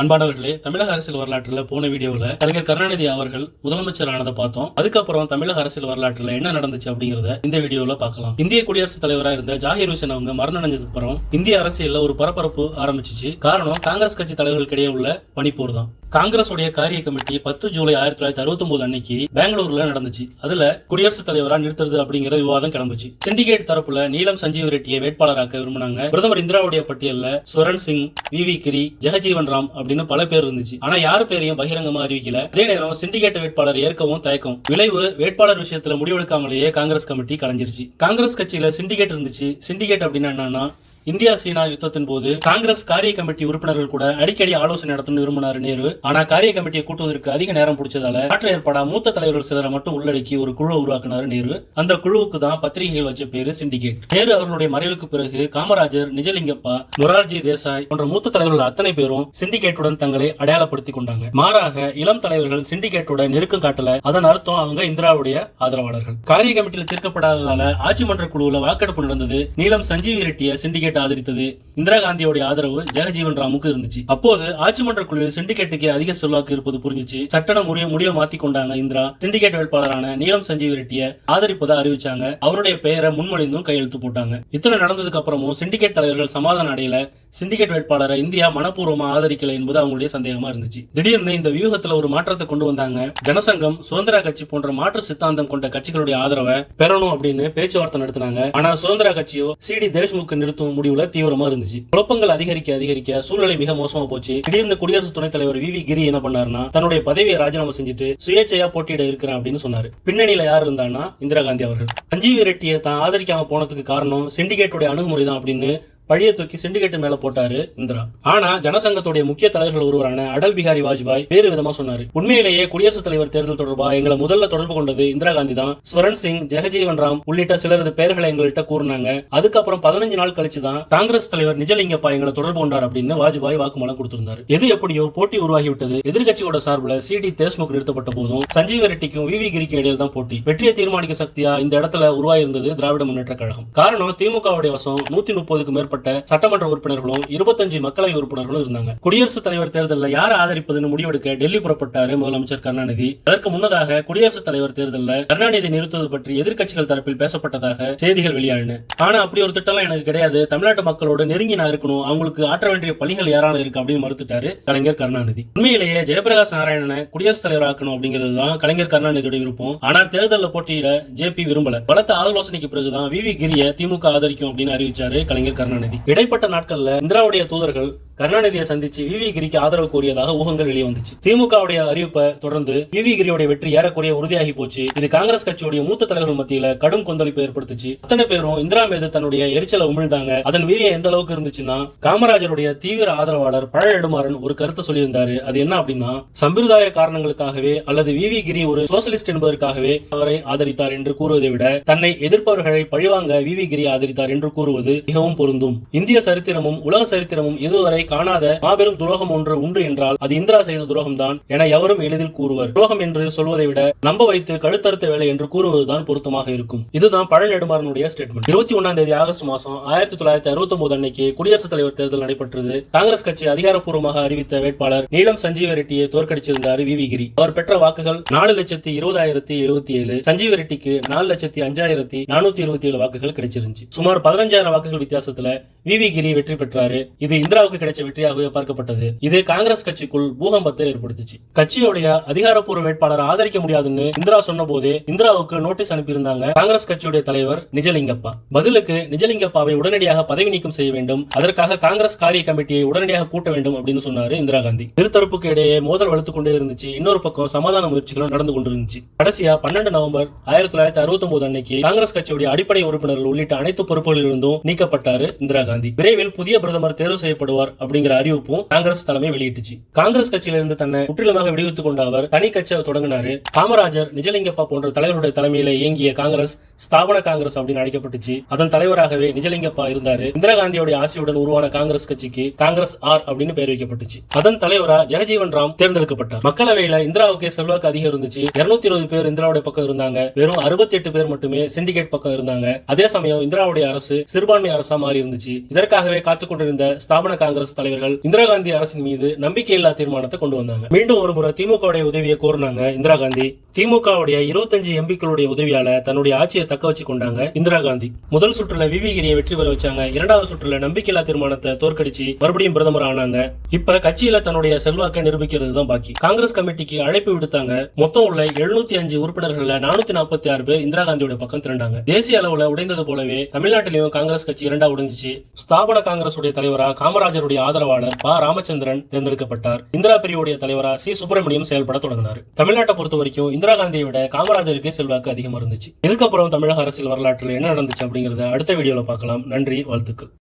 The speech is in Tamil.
அன்பானவர்களே தமிழக அரசியல் வரலாற்றுல போன வீடியோல கலைஞர் கருணாநிதி அவர்கள் முதலமைச்சர் ஆனதை பார்த்தோம். அதுக்கப்புறம் தமிழக அரசியல் வரலாற்றுல என்ன நடந்துச்சு அப்படிங்கறத இந்த வீடியோல பார்க்கலாம். இந்திய குடியரசுத் தலைவரா இருந்த ஜாகிர் ஹுசேன் அவங்க மரணடைஞ்சதுக்கு அப்புறம் இந்திய அரசியல்ல ஒரு பரபரப்பு ஆரம்பிச்சிச்சு. காரணம் காங்கிரஸ் கட்சி தலைவர்களுக்கிடையே உள்ள பனிப்போர் தான். காங்கிரஸ் உடைய காரிய கமிட்டி பத்து ஜூலை ஆயிரத்தி தொள்ளாயிரத்தி அறுபத்தி ஒன்பது அன்னைக்கு பெங்களூர்ல நடந்துச்சு. அதுல குடியரசுத் தலைவரா நிறுத்துறது அப்படிங்கிற விவாதம் கிளம்புச்சு. சிண்டிகேட் தரப்புல நீலம் சஞ்சீவ் ரெட்டியை வேட்பாளராக்க விரும்பினாங்க. பிரதமர் இந்திராவுடைய பட்டியல்ல ஸ்வரன் சிங் வி வி கிரி ஜெகஜீவன் ராம் அப்படின்னு பல பேர் இருந்துச்சு. ஆனா யாரு பேரையும் பகிரங்கமா அறிவிக்கல. அதே நேரம் சிண்டிகேட் வேட்பாளர் ஏற்கவும் தயக்கம். விளைவு வேட்பாளர் விஷயத்துல முடிவெடுக்காமலேயே காங்கிரஸ் கமிட்டி கலைஞ்சிருச்சு. காங்கிரஸ் கட்சியில சிண்டிகேட் இருந்துச்சு. சிண்டிகேட் அப்படின்னா என்னன்னா இந்தியா சீனா யுத்தத்தின் போது காங்கிரஸ் காரிய கமிட்டி உறுப்பினர்கள் கூட அடிக்கடி ஆலோசனை நடத்தணும் விரும்பினார் நேரு. ஆனா காரிய கமிட்டியை கூட்டுவதற்கு அதிக நேரம் பிடிச்சதால மாற்று ஏற்பட மூத்த தலைவர்கள் சிலரை மட்டும் உள்ளடக்கி ஒரு குழு உருவாக்கினார் நேரு. அந்த குழுவுக்கு தான் பத்திரிகைகள் வச்ச பேரு சிண்டிகேட் நேரு அவர்களுடைய மறைவுக்கு பிறகு காமராஜர் நிஜலிங்கப்பா மொரார்ஜி தேசாய் போன்ற மூத்த தலைவர்கள் அத்தனை பேரும் சிண்டிகேட்டுடன் தங்களை அடையாளப்படுத்திக் கொண்டாங்க. மாறாக இளம் தலைவர்கள் சிண்டிகேட்டோட நெருக்கம் காட்டல. அதன் அர்த்தம் அவங்க இந்திராவுடைய ஆதரவாளர்கள். காரிய கமிட்டியில் தீர்க்கப்படாததால ஆட்சி மன்ற குழுவுல வாக்கெடுப்பு நடந்தது. நீலம் சஞ்சீவி ரெட்டிய சிண்டிகேட் சிண்டிகேட் ஆதரித்தது. இந்திரா காந்தியோட ஆதரவு ஜெகஜீவன் ராமுக்கு இருந்துச்சு. அப்போது ஆட்சி மன்ற குழுவில் சிண்டிகேட்டுக்கு அதிக செல்வாக்கு இருப்பது புரிஞ்சிச்சு. சட்டன முறைய முடிவை மாத்தி கொண்டாங்க இந்திரா. சிண்டிகேட் வேட்பாளரான நீலம் சஞ்சீவ் ரெட்டிய ஆதரிப்பதா அறிவிச்சாங்க. அவருடைய பெயரை முன்மொழிந்தும் கையெழுத்து போட்டாங்க. இத்தனை நடந்ததுக்கு அப்புறமும் சிண்டிகேட் தலைவர்கள் சமாதானம் அடையல. சிண்டிகேட் வேட்பாளரை இந்தியா மனப்பூர்வமா ஆதரிக்கல என்பது அவங்களுடைய சந்தேகமா இருந்துச்சு. திடீர்னு இந்த வியூகத்துல ஒரு மாற்றத்தை கொண்டு வந்தாங்க. ஜனசங்கம் சுதந்திர கட்சி போன்ற மாற்று சித்தாந்தம் கொண்ட கட்சிகளுடைய ஆதரவை பெறணும் அப்படின்னு பேச்சுவார்த்தை நடத்தினாங்க. ஆனா சுதந்திர கட்சியோ சி. டி. தேஷ்முக் நிறுத்தும் முடிவுல தீவிரமா இருந்துச்சு. குழப்பங்கள் அதிகரிக்க அதிகரிக்க சூழ்நிலை மிக மோசமா போச்சு. திடீர்னு குடியரசு துணைத் தலைவர் வி வி கிரி என்ன பண்ணாருன்னா தன்னுடைய பதவியை ராஜினாமா செஞ்சுட்டு சுயேட்சையா போட்டியிட இருக்கிறேன் அப்படின்னு சொன்னாரு. பின்னணியில யார் இருந்தான்னா இந்திரா காந்தி அவர்கள். சஞ்சீவி ரெட்டியை தான் ஆதரிக்காம போனதுக்கு காரணம் சிண்டிகேட்டுடைய அணுகுமுறை தான் அப்படின்னு பழிய தூக்கி சிண்டிகேட் மேல போட்டாரு இந்திரா. ஆனா ஜனசங்கத்துடைய முக்கிய தலைவர்கள் ஒருவரான அடல் பிஹாரி வாஜ்பாய் வேறு விதமா சொன்னாரு. உண்மையிலேயே குடியரசுத் தலைவர் தேர்தல் தொடர்பா எங்களை முதல்ல தொடர்பு கொண்டது இந்திரா காந்தி தான். ஸ்வரன் சிங் ஜெகஜீவன் ராம் உள்ளிட்ட சிலரது பெயர்களை எங்கள்கிட்ட கூறினாங்க. அதுக்கப்புறம் பதினஞ்சு நாள் கழிச்சு தான் காங்கிரஸ் தலைவர் நிஜலிங்கப்பா எங்களை தொடர்பு கொண்டார் அப்படின்னு வாஜ்பாய் வாக்குமூலம் கொடுத்திருந்தாரு. எது எப்படியோ போட்டி உருவாகிவிட்டது. எதிர்கட்சியோட சார்பில் சி டி தேஷ்முக் நிறுத்தப்பட்ட போதும் சஞ்சீவ ரெட்டிக்கும் வி வி கிரிக்கும் இடையில் தான் போட்டி. வெற்றியை தீர்மானிக்க சக்தியா இந்த இடத்துல உருவாயிருந்தது திராவிட முன்னேற்ற கழகம். காரணம் திமுகவுடைய வசம் நூத்தி முப்பதுக்கு மேற்பட்ட சட்டமன்ற உறுப்பினர்களும் இருபத்தஞ்சு மக்களவை உறுப்பினர்களும் இருந்தாங்க. குடியரசுத் தலைவர் தேர்தலில் யார் ஆதரிப்பதுன்னு முடிவெடுக்க டெல்லி புறப்பட்டாரு முதலமைச்சர் கருணாநிதி. அதற்கு முன்னதாக குடியரசுத் தலைவர் தேர்தலில் கருணாநிதி நிறுத்துவது பற்றி எதிர்க்கட்சிகள் தரப்பில் பேசப்பட்டதாக செய்திகள் வெளியாயின. ஆனா அப்படி ஒரு திட்டம்லாம் எனக்கு கிடையாது. தமிழ்நாட்டு மக்களோட நெருங்கி நான் இருக்கணும். அவங்களுக்கு ஆற்ற வேண்டிய பணிகள் யாரால இருக்கு அப்படின்னு மறுத்துட்டாரு கலைஞர் கருணாநிதி. உண்மையிலேயே ஜெயபிரகாஷ் நாராயணனை குடியரசுத் தலைவர் ஆக்கணும் அப்படிங்கிறது தான் கலைஞர் கருணாநிதியுடைய விருப்பம். ஆனால் தேர்தலில் போட்டியிட ஜேபி விரும்பல. பலத்த ஆலோசனைக்கு பிறகுதான் வி வி கிரிய திமுக ஆதரிக்கும் அப்படின்னு அறிவிச்சாரு கலைஞர் கருணாநிதி. இடைப்பட்ட நாட்கள்ல இந்திராவுடைய தூதர்கள் கருணாநிதியை சந்திச்சு வி வி கிரிக்கு ஆதரவு கோரியதாக ஊகங்கள் வெளியே வந்துச்சு. திமுகவுடைய அறிவிப்பை தொடர்ந்து வி வி கிரியோட வெற்றி ஏறக்குறைய உறுதியாகி போச்சு. இது காங்கிரஸ் கட்சியுடைய மூத்த தலைவர்கள் மத்தியில கடும் கொந்தளிப்பு ஏற்படுத்துச்சு. அத்தனை பேரும் இந்திரா மீது தன்னுடைய எரிச்சலை உமிழ்ந்தாங்க. அதன் வீரியம் எந்த அளவுக்கு இருந்துச்சுன்னா காமராஜருடைய தீவிர ஆதரவாளர் பழ நெடுமாறன் ஒரு கருத்தை சொல்லியிருந்தாரு. அது என்ன அப்படின்னா சம்பிரதாய காரணங்களுக்காகவே அல்லது வி வி கிரி ஒரு சோசியலிஸ்ட் என்பதற்காகவே அவரை ஆதரித்தார் என்று கூறுவதை விட தன்னை எதிர்ப்பவர்களை பழிவாங்க வி வி கிரி ஆதரித்தார் என்று கூறுவது மிகவும் பொருந்தும். இந்திய சரித்திரமும் உலக சரித்திரமும் இதுவரை காணாத மாபெரும் துரோகம் ஒன்று உண்டு என்றால் அது இந்திரா செய்த துரோகம் தான் என எவரும் எளிதில் கூறுவர். துரோகம் என்று சொல்வதை விட நம்ப வைத்து கழுத்தறுத்த வேலை என்று கூறுவதுதான் பொருத்தமாக இருக்கும். இதுதான் பழநெடுமாறனுடைய ஸ்டேட்மெண்ட் இருபத்தி ஒன்னாம் தேதி ஆகஸ்ட் மாசம் ஆயிரத்தி தொள்ளாயிரத்தி அறுபத்தி ஒன்பது அன்னைக்கு குடியரசுத் தலைவர் தேர்தல் நடைபெற்றது. காங்கிரஸ் கட்சி அதிகாரப்பூர்வமாக அறிவித்த வேட்பாளர் நீலம் சஞ்சீவ ரெட்டியை தோற்கடிச்சிருந்தார் வி கிரி. அவர் பெற்ற வாக்குகள் நாலு லட்சத்தி இருபதாயிரத்தி எழுபத்தி ஏழு சஞ்சீவ ரெட்டிக்கு நாலு லட்சத்தி அஞ்சாயிரத்தி நானூத்தி இருபத்தி ஏழு வாக்குகள் கிடைச்சிருந்துச்சு. சுமார் பதினஞ்சாயிரம் வாக்குகள் வித்தியாசத்துல வி கிரி வெற்றி பெற்றாரு. இது இந்திராவுக்கு கிடைச்ச வெற்றியாகவே பார்க்கப்பட்டது. இது காங்கிரஸ் கட்சிக்குள் பூகம்பத்தை ஏற்படுத்துச்சு. கட்சியுடைய அதிகாரப்பூர்வ வேட்பாளரை ஆதரிக்க முடியாதுன்னு இந்திரா சொன்ன போதே இந்திராவுக்கு நோட்டீஸ் அனுப்பியிருந்தாங்க காங்கிரஸ் கட்சியுடைய தலைவர் நிஜலிங்கப்பா. பதிலுக்கு நிஜலிங்கப்பாவை உடனடியாக பதவி நீக்கம் செய்ய வேண்டும். அதற்காக காங்கிரஸ் காரிய கமிட்டியை உடனடியாக கூட்ட வேண்டும் அப்படின்னு சொன்னாரு இந்திரா காந்தி. இருதரப்புக்கு இடையே மோதல் வலுத்து கொண்டே இருந்துச்சு. இன்னொரு பக்கம் சமாதான முயற்சிகளும் நடந்து கொண்டிருந்துச்சு. கடைசியா பன்னெண்டு நவம்பர் ஆயிரத்தி தொள்ளாயிரத்தி அறுபத்தி ஒன்பது அன்னைக்கு காங்கிரஸ் கட்சியுடைய அடிப்படை உறுப்பினர்கள் உள்ளிட்ட அனைத்து பொறுப்புகளிலிருந்தும் நீக்கப்பட்டாரு இந்திரா காந்தி. விரைவில் புதிய பிரதமர் தேர்வு செய்யப்படுவார் அப்படிங்கிற அறிவிப்பும் காங்கிரஸ் தலைமை வெளியிட்டுச்சு. காங்கிரஸ் கட்சியிலிருந்து தன்னை முற்றிலுமாக விடுவித்துக் கொண்ட அவர் தனி கட்சியை தொடங்கினாரு. காமராஜர் நிஜலிங்கப்பா போன்ற தலைவருடைய தலைமையில இயங்கிய காங்கிரஸ் ஸ்தாபன காங்கிரஸ் அப்படின்னு அழைக்கப்பட்டுச்சு. அதன் தலைவராகவே நிஜலிங்கப்பா இருந்தாரு. இந்திரா காந்தியோட ஆசையுடன் உருவான காங்கிரஸ் கட்சிக்கு காங்கிரஸ் ஆர் அப்படின்னு பெயர் வைக்கப்பட்டுச்சு. அதன் தலைவரா ஜெகஜீவன் ராம் தேர்ந்தெடுக்கப்பட்டார். மக்களவையில இந்திராவுக்கு செல்வாக்கு அதிகம் இருந்துச்சு. இருநூத்தி இருபது பேர் இந்திராவுடைய பக்கம் இருந்தாங்க. வெறும் அறுபத்தி எட்டு பேர் மட்டுமே சிண்டிகேட் பக்கம் இருந்தாங்க. அதே சமயம் இந்திராவுடைய அரசு சிறுபான்மை அரசா மாறி இருந்துச்சு இதற்காகவே காத்துக் கொண்டிருந்த ஸ்தாபன காங்கிரஸ் காங்கிரஸ் தலைவர்கள் இந்திரா காந்தி அரசின் மீது நம்பிக்கையில்லா தீர்மானத்தை கொண்டு வந்தாங்க. மீண்டும் ஒரு முறை திமுக உதவியை கோரினாங்க இந்திரா காந்தி. திமுகவுடைய இருபத்தஞ்சு எம்பிக்களுடைய உதவியால தன்னுடைய ஆட்சியை தக்க வச்சு கொண்டாங்க இந்திரா காந்தி. முதல் சுற்றுல விவிகிரியை வெற்றி பெற வச்சாங்க. இரண்டாவது சுற்றுல நம்பிக்கையில்லா தீர்மானத்தை தோற்கடிச்சு மறுபடியும் பிரதமர் ஆனாங்க. இப்ப கட்சியில தன்னுடைய செல்வாக்கை நிரூபிக்கிறது தான் பாக்கி. காங்கிரஸ் கமிட்டிக்கு அழைப்பு விடுத்தாங்க. மொத்தம் உள்ள எழுநூத்தி அஞ்சு உறுப்பினர்கள்ல நானூத்தி நாற்பத்தி ஆறு பேர் இந்திரா காந்தியோட பக்கம் திரண்டாங்க. தேசிய அளவுல உடைந்தது போலவே தமிழ்நாட்டிலையும் காங்கிரஸ் கட்சி இரண்டா உடைஞ்சிச்சு. ஸ்தாபன காங்கிரஸ் உடைய தலைவரா காமராஜருடைய ஆதரவாளர் ப. ராமச்சந்திரன் தேர்ந்தெடுக்கப்பட்டார். இந்திரா பிரிவுடைய தலைவரா சி. சுப்பிரமணியம் செயல்பட தொடங்கினார். தமிழ்நாட்டை பொறுத்த வரைக்கும் இந்திரா காந்தியை விட காமராஜருக்கே செல்வாக்கு அதிகமா இருந்துச்சு. இதுக்கப்புறம் தமிழக அரசியல் வரலாற்றில் என்ன நடந்துச்சு அப்படிங்கறத அடுத்த வீடியோவில் பார்க்கலாம். நன்றி வாழ்த்துக்கள்.